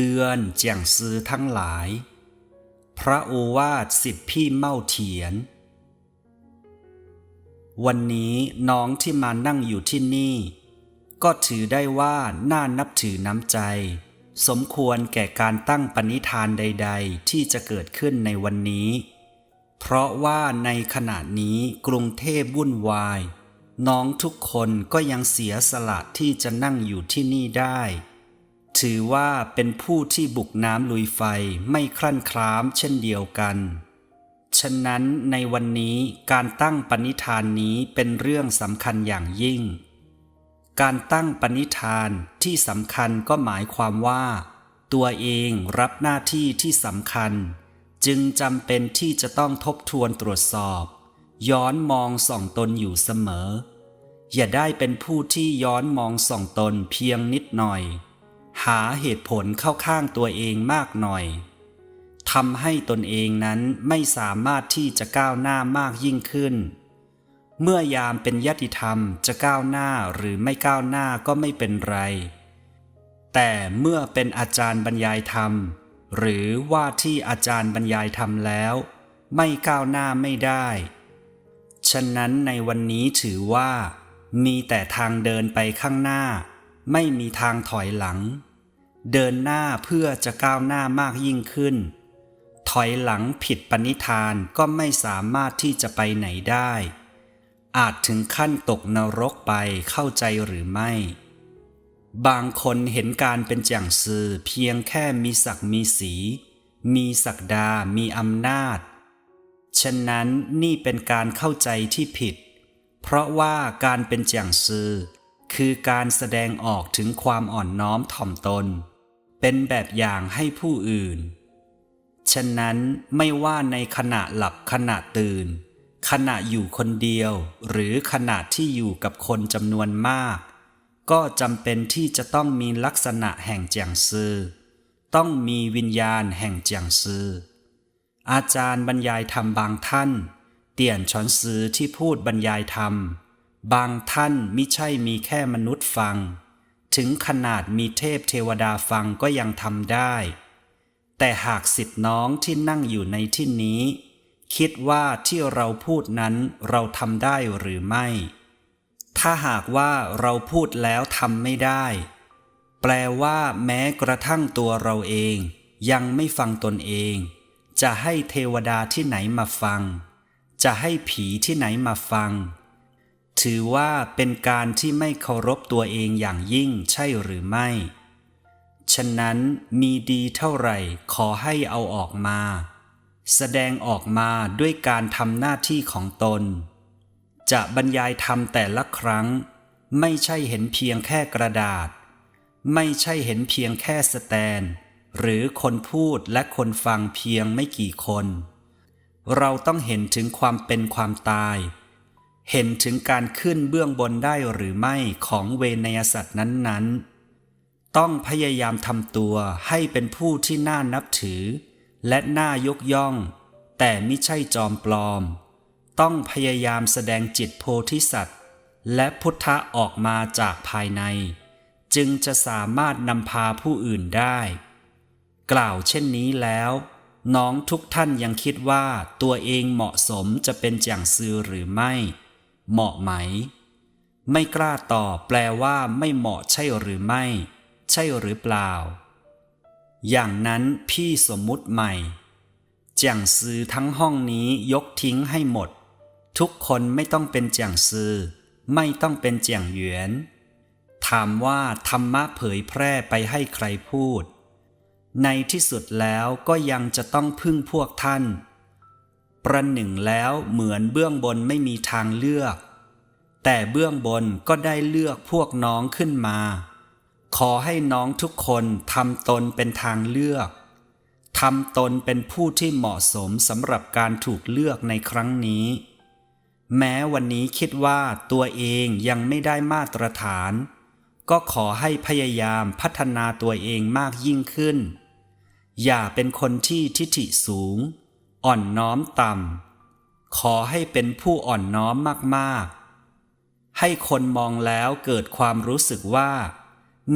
เตือนเจียงซือทั้งหลาย พระโอวาทสิทธิพี่เม่าเถียน วันนี้น้องที่มานั่งอยู่ที่นี่ ก็ถือได้ว่าน่านับถือน้ำใจ สมควรแก่การตั้งปณิธานใด ๆ ที่จะเกิดขึ้นในวันนี้ เพราะว่าในขณะนี้กรุงเทพวุ่นวาย น้องทุกคนก็ยังเสียสละที่จะนั่งอยู่ที่นี่ได้ ถือว่าเป็นผู้ที่บุกน้ำลุยไฟไม่คลั่นคล้ามเช่นเดียวกัน ฉะนั้นในวันนี้การตั้งปณิธานนี้เป็นเรื่องสำคัญอย่างยิ่ง การตั้งปณิธานที่สำคัญก็หมายความว่า ตัวเองรับหน้าที่ที่สำคัญ จึงจำเป็นที่จะต้องทบทวนตรวจสอบ ย้อนมองส่องตนอยู่เสมอ อย่าได้เป็นผู้ที่ย้อนมองส่องตนเพียงนิดหน่อย หาเหตุผลเข้าข้างตัวเองมากหน่อยทำให้ตนเองนั้นไม่สามารถที่จะก้าวหน้ามากยิ่งขึ้น เมื่อยามเป็นยติธรรมจะก้าวหน้าหรือไม่ก้าวหน้าก็ไม่เป็นไร แต่เมื่อเป็นอาจารย์บรรยายธรรม หรือว่าที่อาจารย์บรรยายธรรมแล้ว ไม่ก้าวหน้าไม่ได้ ฉะนั้นในวันนี้ถือว่า มีแต่ทางเดินไปข้างหน้า ไม่มีทางถอยหลัง เดินหน้าเพื่อจะก้าวหน้ามากยิ่งขึ้น ถอยหลังผิดปณิธานก็ไม่สามารถที่จะไปไหนได้ อาจถึงขั้นตกนรกไปเข้าใจหรือไม่ บางคนเห็นการเป็นจ่างซือเพียงแค่มีศักดิ์มีสี มีศักดา มีอำนาจ ฉะนั้นนี่เป็นการเข้าใจที่ผิด เพราะว่าการเป็นจ่างซือ คือการแสดงออกถึงความอ่อนน้อมถ่อมตน เป็นแบบอย่างให้ผู้อื่น ฉะนั้นไม่ว่าในขณะหลับขณะตื่น ขณะอยู่คนเดียว หรือขณะที่อยู่กับคนจำนวนมาก ก็จำเป็นที่จะต้องมีลักษณะแห่งเจียงซือต้องมีวิญญาณแห่งเจียงซืออาจารย์บรรยายธรรมบางท่าน เตี่ยนช้อนซือที่พูดบรรยายธรรม บางท่านมิใช่มีแค่มนุษย์ฟัง ถึงขนาดมีเทพเทวดาฟังก็ยังทำได้ แต่หากสิทธิน้องที่นั่งอยู่ในที่นี้ คิดว่าที่เราพูดนั้นเราทำได้หรือไม่ ถ้าหากว่าเราพูดแล้วทำไม่ได้ แปลว่าแม้กระทั่งตัวเราเอง ยังไม่ฟังตนเอง จะให้เทวดาที่ไหนมาฟัง จะให้ผีที่ไหนมาฟัง ถือว่าเป็นการที่ไม่เคารพตัวเองอย่างยิ่งใช่หรือไม่ ฉะนั้นมีดีเท่าไหร่ขอให้เอาออกมา แสดงออกมาด้วยการทำหน้าที่ของตน จะบรรยายธรรมแต่ละครั้ง ไม่ใช่เห็นเพียงแค่กระดาษ ไม่ใช่เห็นเพียงแค่สแตน หรือคนพูดและคนฟังเพียงไม่กี่คน เราต้องเห็นถึงความเป็นความตาย เห็นถึงการขึ้นเบื้องบนได้หรือไม่ของเวนยสัตว์นั้นๆ ต้องพยายามทำตัวให้เป็นผู้ที่น่านับถือ และน่ายกย่อง แต่ไม่ใช่จอมปลอม ต้องพยายามแสดงจิตโพธิสัตว์ และพุทธะออกมาจากภายใน จึงจะสามารถนำพาผู้อื่นได้ กล่าวเช่นนี้แล้ว น้องทุกท่านยังคิดว่าตัวเองเหมาะสมจะเป็นจ่างซือหรือไม่ เหมาะไหม ไม่กล้าตอบแปลว่าไม่เหมาะใช่หรือไม่ ใช่หรือเปล่า อย่างนั้นพี่สมมุติใหม่จ่างซือทั้งห้องนี้ยกทิ้งให้หมด ทุกคนไม่ต้องเป็นจ่างซือไม่ต้องเป็นจ่างหยวน ถามว่าธรรมะเผยแพร่ไปให้ใครพูด ในที่สุดแล้วก็ยังจะต้องพึ่งพวกท่าน ประหนึ่งแล้วเหมือนเบื้องบนไม่มีทางเลือก แต่เบื้องบนก็ได้เลือกพวกน้องขึ้นมา ขอให้น้องทุกคนทำตนเป็นทางเลือกทำตนเป็นผู้ที่เหมาะสมสำหรับการถูกเลือกในครั้งนี้ แม้วันนี้คิดว่าตัวเองยังไม่ได้มาตรฐาน ก็ขอให้พยายามพัฒนาตัวเองมากยิ่งขึ้น อย่าเป็นคนที่ทิฐิสูง อ่อนน้อมต่ำ ขอให้เป็นผู้อ่อนน้อมมากๆ ให้คนมองแล้วเกิดความรู้สึกว่า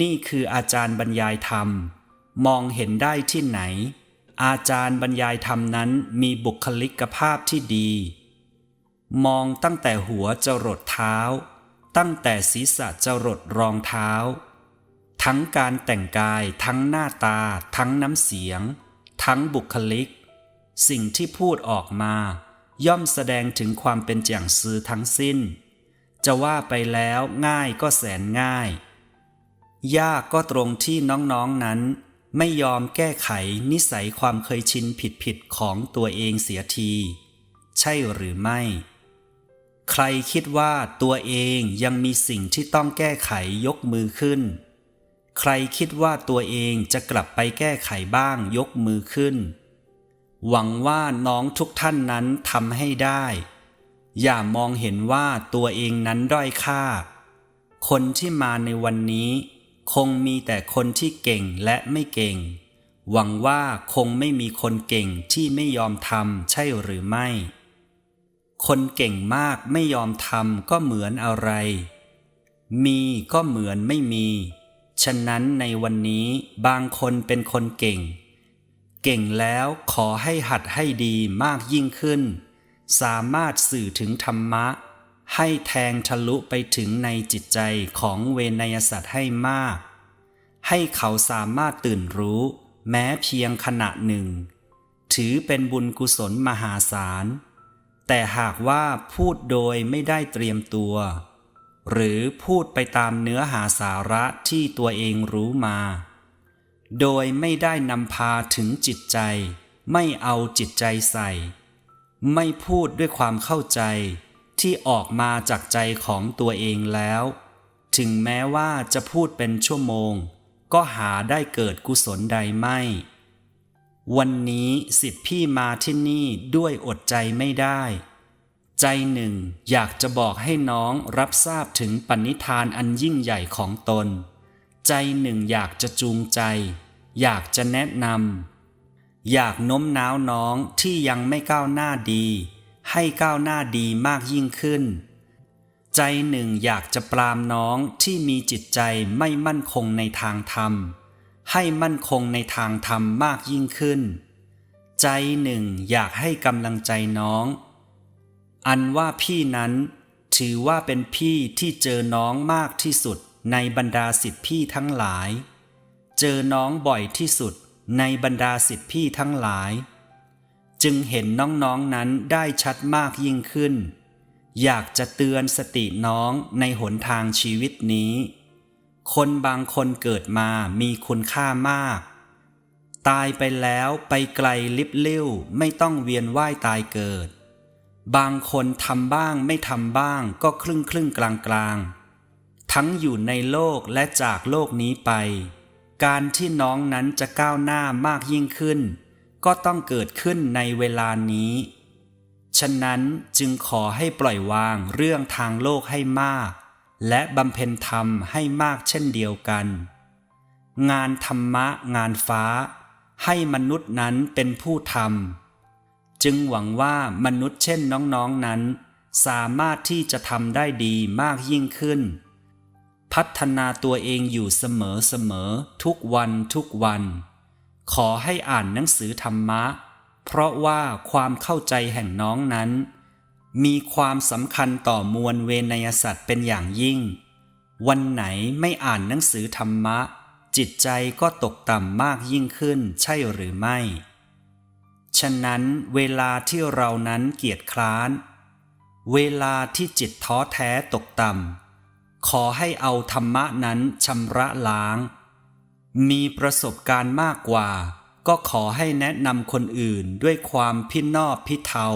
นี่คืออาจารย์บรรยายธรรม มองเห็นได้ที่ไหน อาจารย์บรรยายธรรมนั้นมีบุคลิกภาพที่ดี มองตั้งแต่หัวจรดเท้า ตั้งแต่ศีรษะจรดรองเท้า ทั้งการแต่งกายทั้งหน้าตา ทั้งน้ำเสียง ทั้งบุคลิก สิ่งที่พูดออกมา ย่อมแสดงถึงความเป็นจ่างซือทั้งสิ้น จะว่าไปแล้วง่ายก็แสนง่าย ยากก็ตรงที่น้องๆนนั้น ไม่ยอมแก้ไขนิสัยความเคยชินผิดๆของตัวเองเสียที ใช่หรือไม่ ใครคิดว่าตัวเองยังมีสิ่งที่ต้องแก้ไขยกมือขึ้น ใครคิดว่าตัวเองจะกลับไปแก้ไขบ้างยกมือขึ้น หวังว่าน้องทุกท่านนั้นทำให้ได้ อย่ามองเห็นว่าตัวเองนั้นด้อยค่า คนที่มาในวันนี้ คงมีแต่คนที่เก่งและไม่เก่ง หวังว่าคงไม่มีคนเก่งที่ไม่ยอมทำใช่หรือไม่ คนเก่งมากไม่ยอมทำก็เหมือนอะไร มีก็เหมือนไม่มี ฉะนั้นในวันนี้บางคนเป็นคนเก่ง เก่งแล้วขอให้หัดให้ดีมากยิ่งขึ้น สามารถสื่อถึงธรรมะ ให้แทงทะลุไปถึงในจิตใจของเวนยสัตว์ให้มาก ให้เขาสามารถตื่นรู้ แม้เพียงขณะหนึ่ง ถือเป็นบุญกุศลมหาศาล แต่หากว่าพูดโดยไม่ได้เตรียมตัว หรือพูดไปตามเนื้อหาสาระที่ตัวเองรู้มา โดยไม่ได้นำพาถึงจิตใจ ไม่เอาจิตใจใส่ ไม่พูดด้วยความเข้าใจ ที่ออกมาจากใจของตัวเองแล้ว ถึงแม้ว่าจะพูดเป็นชั่วโมง ก็หาได้เกิดกุศลใดไม่ วันนี้สิทธิพี่มาที่นี่ด้วยอดใจไม่ได้ ใจหนึ่งอยากจะบอกให้น้องรับทราบถึงปณิธานอันยิ่งใหญ่ของตน ใจหนึ่งอยากจะจูงใจ อยากจะแนะนำอยากโน้มน้าวน้องที่ยังไม่ก้าวหน้าดี ให้ก้าวหน้าดีมากยิ่งขึ้น ใจหนึ่งอยากจะปรามน้องที่มีจิตใจไม่มั่นคงในทางธรรม ให้มั่นคงในทางธรรมมากยิ่งขึ้น ใจหนึ่งอยากให้กำลังใจน้อง อันว่าพี่นั้นถือว่าเป็นพี่ที่เจอน้องมากที่สุด ในบรรดาสิทธิพี่ทั้งหลาย เจอน้องบ่อยที่สุดในบรรดาสิทธิพี่ทั้งหลาย จึงเห็นน้องๆนนั้นได้ชัดมากยิ่งขึ้น อยากจะเตือนสติน้องในหนทางชีวิตนี้ คนบางคนเกิดมามีคุณค่ามาก ตายไปแล้วไปไกลลิบลิ่วไม่ต้องเวียนว่ายตายเกิด บางคนทำบ้างไม่ทำบ้างก็ครึ่งครึ่งกลางกลาง ทั้งอยู่ในโลกและจากโลกนี้ไป การที่น้องนั้นจะก้าวหน้ามากยิ่งขึ้น ก็ต้องเกิดขึ้นในเวลานี้ ฉะนั้นจึงขอให้ปล่อยวางเรื่องทางโลกให้มาก และบำเพ็ญธรรมให้มากเช่นเดียวกัน งานธรรมะงานฟ้า ให้มนุษย์นั้นเป็นผู้ทำจึงหวังว่ามนุษย์เช่นน้องๆนนั้น สามารถที่จะทำได้ดีมากยิ่งขึ้น พัฒนาตัวเองอยู่เสมอเสมอทุกวันทุกวัน ขอให้อ่านหนังสือธรรมะ เพราะว่าความเข้าใจแห่งน้องนั้น มีความสำคัญต่อมวลเวนยสัตว์เป็นอย่างยิ่ง วันไหนไม่อ่านหนังสือธรรมะ จิตใจก็ตกต่ำมากยิ่งขึ้นใช่หรือไม่ ฉะนั้นเวลาที่เรานั้นเกียจคร้าน เวลาที่จิตท้อแท้ตกต่ำ ขอให้เอาธรรมะนั้นชำระล้าง มีประสบการณ์มากกว่า ก็ขอให้แนะนำคนอื่นด้วยความพินอบพิเทา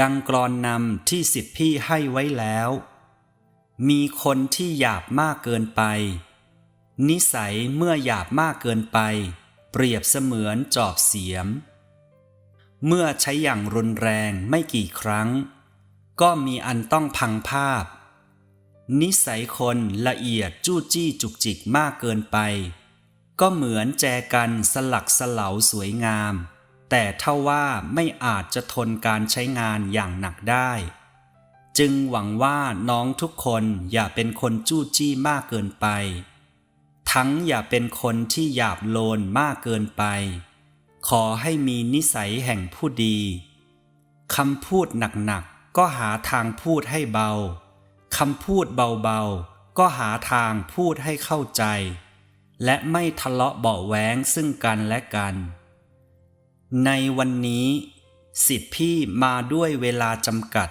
ดังกรอนนำที่สิทธิพี่ให้ไว้แล้ว มีคนที่หยาบมากเกินไป นิสัยเมื่อหยาบมากเกินไป เปรียบเสมือนจอบเสียม เมื่อใช้อย่างรุนแรงไม่กี่ครั้ง ก็มีอันต้องพังภาพ นิสัยคนละเอียดจู้จี้จุกจิกมากเกินไป ก็เหมือนแจกันสลักสลาสวยงาม แต่เท่าว่าไม่อาจจะทนการใช้งานอย่างหนักได้ จึงหวังว่าน้องทุกคนอย่าเป็นคนจู้จี้มากเกินไป ทั้งอย่าเป็นคนที่หยาบโลนมากเกินไป ขอให้มีนิสัยแห่งผู้ดีคำพูดหนักๆก็หาทางพูดให้เบา คำพูดเบาๆ ก็หาทางพูดให้เข้าใจ และไม่ทะเลาะเบาะแว้งซึ่งกันและกัน ในวันนี้ สิทธิพี่มาด้วยเวลาจำกัด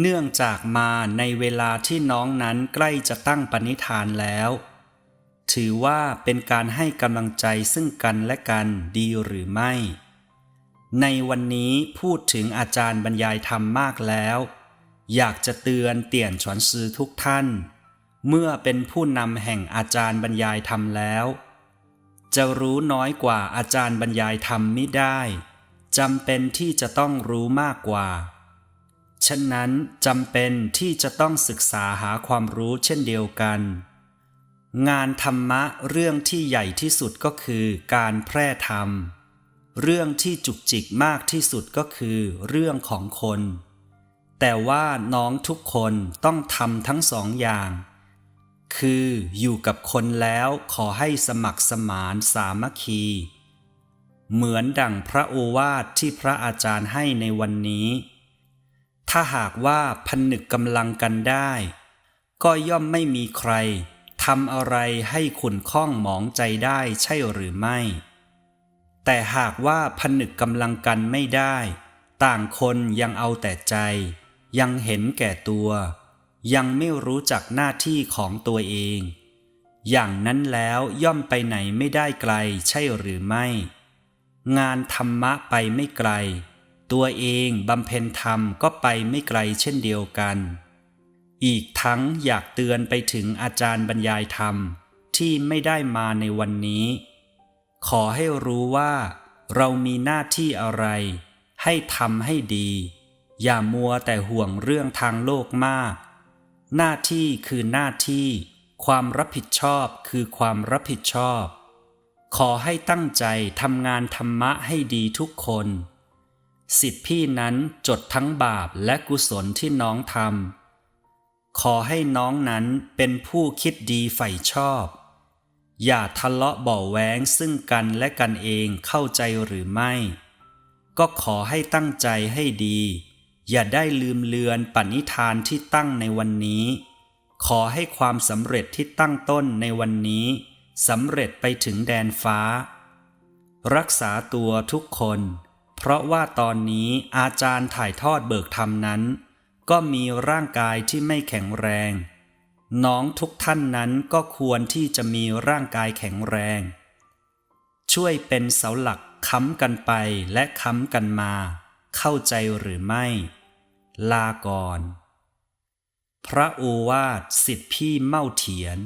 เนื่องจากมาในเวลาที่น้องนั้นใกล้จะตั้งปณิธานแล้ว ถือว่าเป็นการให้กำลังใจซึ่งกันและกันดีหรือไม่ ในวันนี้พูดถึงอาจารย์บรรยายธรรมมากแล้ว อยากจะเตือนเตี่ยนฉวนซือทุกท่าน เมื่อเป็นผู้นำแห่งอาจารย์บรรยายธรรมแล้ว จะรู้น้อยกว่าอาจารย์บรรยายธรรมไม่ได้จำเป็นที่จะต้องรู้มากกว่า ฉะนั้นจำเป็นที่จะต้องศึกษาหาความรู้เช่นเดียวกัน งานธรรมะเรื่องที่ใหญ่ที่สุดก็คือการแพร่ธรรม เรื่องที่จุกจิกมากที่สุดก็คือเรื่องของคน แต่ว่าน้องทุกคนต้องทำทั้งสองอย่าง คืออยู่กับคนแล้วขอให้สมัครสมานสามัคคี เหมือนดั่งพระโอวาทที่พระอาจารย์ให้ในวันนี้ ถ้าหากว่าพนึกกำลังกันได้ ก็ย่อมไม่มีใครทำอะไรให้ขุนข้องหมองใจได้ใช่หรือไม่ แต่หากว่าพนึกกำลังกันไม่ได้ ต่างคนยังเอาแต่ใจ ยังเห็นแก่ตัว ยังไม่รู้จักหน้าที่ของตัวเอง อย่างนั้นแล้วย่อมไปไหนไม่ได้ไกลใช่หรือไม่ งานธรรมะไปไม่ไกล ตัวเองบำเพ็ญธรรมก็ไปไม่ไกลเช่นเดียวกัน อีกทั้งอยากเตือนไปถึงอาจารย์บรรยายธรรมที่ไม่ได้มาในวันนี้ ขอให้รู้ว่า เรามีหน้าที่อะไร ให้ทำให้ดี อย่ามัวแต่ห่วงเรื่องทางโลกมาก หน้าที่คือหน้าที่ ความรับผิดชอบคือความรับผิดชอบ ขอให้ตั้งใจทำงานธรรมะให้ดีทุกคนสิทธิพี่นั้นจดทั้งบาปและกุศลที่น้องทำขอให้น้องนั้นเป็นผู้คิดดีใฝ่ชอบ อย่าทะเลาะเบ่อแว้งซึ่งกันและกันเองเข้าใจหรือไม่ ก็ขอให้ตั้งใจให้ดี อย่าได้ลืมเลือนปณิธานที่ตั้งในวันนี้ ขอให้ความสำเร็จที่ตั้งต้นในวันนี้สำเร็จไปถึงแดนฟ้า รักษาตัวทุกคน เพราะว่าตอนนี้อาจารย์ถ่ายทอดเบิกธรรมนั้น ก็มีร่างกายที่ไม่แข็งแรง น้องทุกท่านนั้นก็ควรที่จะมีร่างกายแข็งแรง ช่วยเป็นเสาหลักค้ำกันไปและค้ำกันมา เข้าใจหรือไม่ ลาก่อน พระโอวาทสิทธิพี่เม่าเถียน